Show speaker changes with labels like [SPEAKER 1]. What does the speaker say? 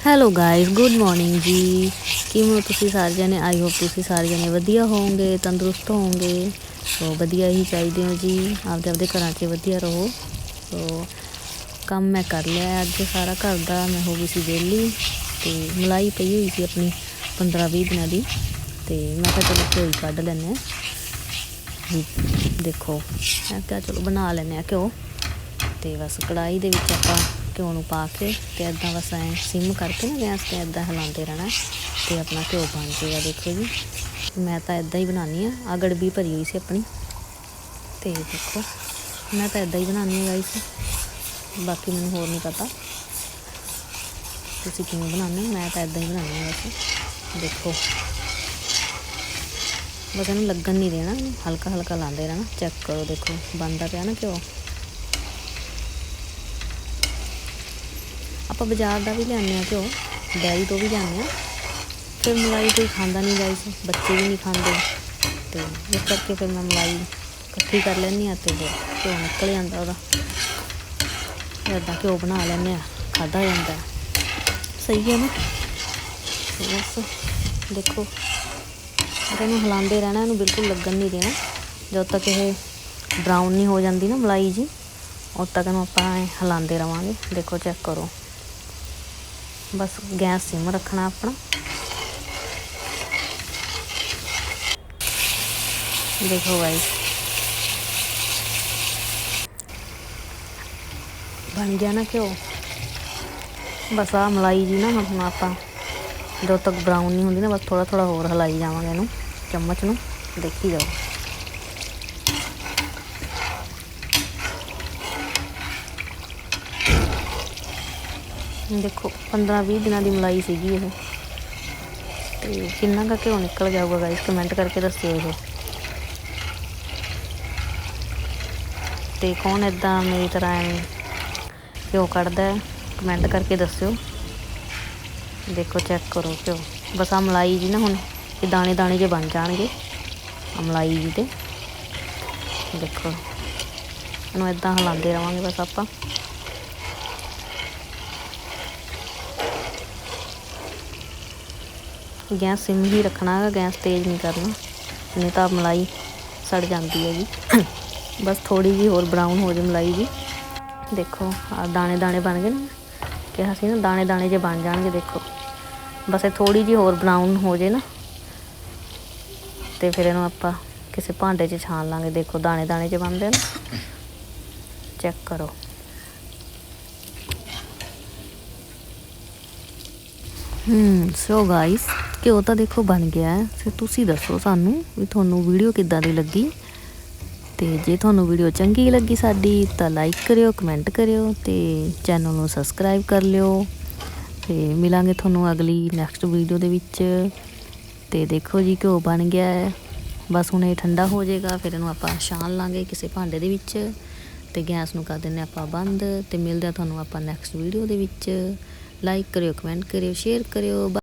[SPEAKER 1] Hello guys good morning ਜੀ। ਕਿਵੇਂ ਹੋ ਤੁਸੀਂ ਸਾਰੇ ਜਣੇ ਆਈ ਹੋਪ ਤੁਸੀਂ ਸਾਰੇ ਜਣੇ ਵਧੀਆ ਹੋਵੋਗੇ, ਤੰਦਰੁਸਤ ਹੋਵੋਗੇ। ਸੋ ਵਧੀਆ ਹੀ ਚਾਹੀਦੇ ਹੋ ਜੀ। ਆਪਦੇ ਆਪਦੇ ਘਰਾਂ 'ਚ ਵਧੀਆ ਰਹੋ। ਸੋ ਕੰਮ ਮੈਂ ਕਰ ਲਿਆ ਅੱਜ ਸਾਰਾ ਘਰ ਦਾ। ਮੈਂ ਹੋ ਗਈ ਸੀ ਵਿਹਲੀ ਤੇ ਮਲਾਈ ਪਈ ਹੋਈ ਸੀ ਆਪਣੀ 15-20 ਦਿਨਾਂ ਦੀ ਤੇ ਮੈਂ ਕਿਹਾ ਚਲੋ ਘਿਓ ਕੱਢ ਲੈਂਦੇ ਹਾਂ। ਵੀ ਦੇਖੋ, ਮੈਂ ਕਿਹਾ ਚਲੋ ਬਣਾ ਲੈਂਦੇ ਆ ਘਿਓ ਤੇ ਬਸ ਕੜਾਈ ਦੇ ਵਿੱਚ ਆਪਾਂ ਘਿਓ ਨੂੰ ਪਾ ਕੇ ਤੇ ਇਦਾਂ ਬਸ ਐ ਸਿਮ ਕਰਕੇ ਨਾ ਗੈਸ ਤੇ ਇਦਾਂ ਹਿਲਾਉਂਦੇ ਰਹਿਣਾ ਤੇ ਆਪਣਾ ਘਿਓ ਬਣ ਜਾਏਗਾ ਦੇਖੋ ਜੀ। ਮੈਂ ਤਾਂ ਇਦਾਂ ਹੀ ਬਣਾਉਣੀ ਆ ਆ ਗੜਬੀ ਭਰੀ ਹੋਈ ਸੀ ਆਪਣੀ। ਤੇ ਦੇਖੋ, ਮੈਂ ਤਾਂ ਇਦਾਂ ਹੀ ਬਣਾਉਣੀ ਆ ਗਾਈਸ ਬਾਕੀ ਮੈਨੂੰ ਹੋਰ ਨਹੀਂ ਪਤਾ। ਤੁਸੀਂ ਕਿਵੇਂ ਬਣਾਉਂਦੇ ਹੋ? ਮੈਂ ਤਾਂ ਇਦਾਂ ਹੀ ਬਣਾਉਂਦੀ ਹਾਂ ਵੈਸੇ ਦੇਖੋ। ਬਸ ਇਹਨੂੰ ਲੱਗਣ ਨਹੀਂ ਦੇਣਾ ਹਲਕਾ ਹਲਕਾ ਲਾਉਂਦੇ ਰਹਿਣਾ। ਚੈੱਕ ਕਰੋ, ਦੇਖੋ, ਬਣਦਾ ਪਿਆ ਨਾ ਘਿਓ? ਆਪਾਂ ਬਾਜ਼ਾਰ ਦਾ ਵੀ ਲਿਆਉਂਦੇ ਆ ਘਿਓ, ਡੈਰੀ ਤੋਂ ਵੀ ਲਿਆਉਂਦੇ ਆ ਫਿਰ ਮਲਾਈ ਕੋਈ ਖਾਂਦਾ ਨਹੀਂ ਗਾਈਸ ਬੱਚੇ ਵੀ ਨਹੀਂ ਖਾਂਦੇ। ਤੇ ਇਸ ਕਰਕੇ ਫਿਰ ਮੈਂ ਮਲਾਈ ਇਕੱਠੀ ਕਰ ਲੈਂਦੀ ਆ ਤੇ ਘਿਓ ਨਿਕਲ ਜਾਂਦਾ ਉਹਦਾ। ਇੱਦਾਂ ਘਿਓ ਬਣਾ ਲੈਂਦੇ ਆ ਖਾਦਾ ਜਾਂਦਾ। ਸਹੀ ਹੈ ਨਾ? ਬਸ, ਦੇਖੋ। ਇਹਨੂੰ ਹਿਲਾਉਂਦੇ ਰਹਿਣਾ, ਇਹਨੂੰ ਬਿਲਕੁਲ ਲੱਗਣ ਨਹੀਂ ਦੇਣਾ। ਜਦੋਂ ਤੱਕ ਇਹ ਬਰਾਊਨ ਨਹੀਂ ਹੋ ਜਾਂਦੀ ਨਾ ਮਲਾਈ ਜੀ, ਉਦੋਂ ਤੱਕ ਇਹਨੂੰ ਆਪਾਂ ਐਂ ਹਿਲਾਉਂਦੇ ਰਵਾਂਗੇ। ਦੇਖੋ ਚੈੱਕ ਕਰੋ। ਬਸ ਗੈਸ ਸਿਮ ਰੱਖਣਾ ਆਪਣਾ। ਦੇਖੋ ਗਾਇਸ ਬਣ ਗਿਆ ਨਾ ਘਿਓ। ਬਸ ਆ ਮਲਾਈ ਜੀ ਨਾ ਹੁਣ ਆਪਾਂ, ਜਦੋਂ ਤੱਕ ਬਰਾਊਨ ਨਹੀਂ ਹੁੰਦੀ ਨਾ, ਬਸ ਥੋੜਾ ਥੋੜਾ ਹੋਰ ਹਿਲਾਈ ਜਾਵਾਂਗੇ ਇਹਨੂੰ, ਚਮਚ ਨੂੰ। ਦੇਖੀ ਜਾਓ। ਦੇਖੋ 15-20 ਦਿਨਾਂ ਦੀ ਮਲਾਈ ਸੀਗੀ ਇਹ। ਤੇ ਕਿੰਨਾ ਕੁ ਘਿਓ ਨਿਕਲ ਜਾਊਗਾ ਗਾਇਸ ਕਮੈਂਟ ਕਰਕੇ ਦੱਸਿਓ ਇਹ। ਤੇ ਕੌਣ ਇਦਾਂ ਮੇਰੀ ਤਰ੍ਹਾਂ ਐਵੇਂ ਘਿਓ ਕੱਢਦਾ ਹੈ? ਕਮੈਂਟ ਕਰਕੇ ਦੱਸਿਓ। ਦੇਖੋ ਚੈੱਕ ਕਰੋ ਘਿਓ। ਬਸ ਆ ਮਲਾਈ ਜੀ ਨਾ ਹੁਣ, ਇਹ ਦਾਣੇ ਦਾਣੇ ਜੇ ਬਣ ਜਾਣਗੇ। ਆਹ ਮਲਾਈ ਜੀ ਤੇ। ਦੇਖੋ, ਇਹਨੂੰ ਇਦਾਂ ਹਿਲਾਉਂਦੇ ਰਵਾਂਗੇ ਬਸ ਆਪਾਂ। ਗੈਸ ਸਿਮ ਹੀ ਰੱਖਣਾ ਹੈਗਾ, ਗੈਸ ਤੇਜ਼ ਨਹੀਂ ਕਰਨਾ। ਨਹੀਂ ਤਾਂ ਮਲਾਈ ਸੜ ਜਾਂਦੀ ਹੈਗੀ। ਬਸ ਥੋੜੀ ਜੀ ਹੋਰ ਬਰਾਊਨ ਹੋ ਜੇ ਮਲਾਈ ਜੀ। ਦੇਖੋ ਆ ਦਾਣੇ ਦਾਣੇ ਬਣ ਗਏ ਨਾ। ਕਿਹਾ ਸੀ ਨਾ, ਦਾਣੇ ਦਾਣੇ ਜੇ ਬਣ ਜਾਣਗੇ, ਦੇਖੋ। ਬਸ ਇਹ ਥੋੜੀ ਜੀ ਹੋਰ ਬਰਾਊਨ ਹੋ ਜੇ ਨਾ। ਤੇ ਫਿਰ ਇਹਨੂੰ ਆਪਾਂ ਕਿਸੇ ਭਾਂਡੇ 'ਚ ਛਾਣ ਲਾਂਗੇ। ਦੇਖੋ, ਦਾਣੇ ਦਾਣੇ 'ਚ ਬਣਦੇ ਆ ਨਾ। ਚੈੱਕ ਕਰੋ। ਹਮ ਸੋ ਗਾਇਸ ਘਿਓ ਤਾਂ ਦੇਖੋ ਬਣ ਗਿਆ ਹੈ। ਤੇ ਤੁਸੀਂ ਦੱਸੋ ਸਾਨੂੰ ਵੀ ਤੁਹਾਨੂੰ ਵੀਡੀਓ ਕਿੱਦਾਂ ਦੀ ਲੱਗੀ। ਤੇ ਜੇ ਤੁਹਾਨੂੰ ਵੀਡੀਓ ਚੰਗੀ ਲੱਗੀ ਸਾਡੀ ਤਾਂ ਲਾਈਕ ਕਰਿਓ ਕਮੈਂਟ ਕਰਿਓ ਤੇ ਚੈਨਲ ਨੂੰ ਸਬਸਕ੍ਰਾਈਬ ਕਰ ਲਿਓ। ਤੇ ਮਿਲਾਂਗੇ ਤੁਹਾਨੂੰ ਅਗਲੀ ਨੈਕਸਟ ਵੀਡੀਓ ਦੇ ਵਿੱਚ। ਤੇ ਦੇਖੋ ਜੀ ਘਿਓ ਬਣ ਗਿਆ ਹੈ। ਬਸ ਹੁਣ ਇਹ ਠੰਡਾ ਹੋ ਜਾਏਗਾ, ਫਿਰ ਇਹਨੂੰ ਆਪਾਂ ਛਾਣ ਲਾਂਗੇ ਕਿਸੇ ਭਾਂਡੇ ਦੇ ਵਿੱਚ। ਤੇ ਗੈਸ ਨੂੰ ਕਰ ਦਿੰਨੇ ਆਪਾਂ ਬੰਦ। ਤੇ ਮਿਲਦੇ ਆ ਤੁਹਾਨੂੰ ਆਪਾਂ ਨੈਕਸਟ ਵੀਡੀਓ ਦੇ ਵਿੱਚ। ਲਾਈਕ ਕਰਿਓ ਕਮੈਂਟ ਕਰਿਓ ਸ਼ੇਅਰ ਕਰਿਓ।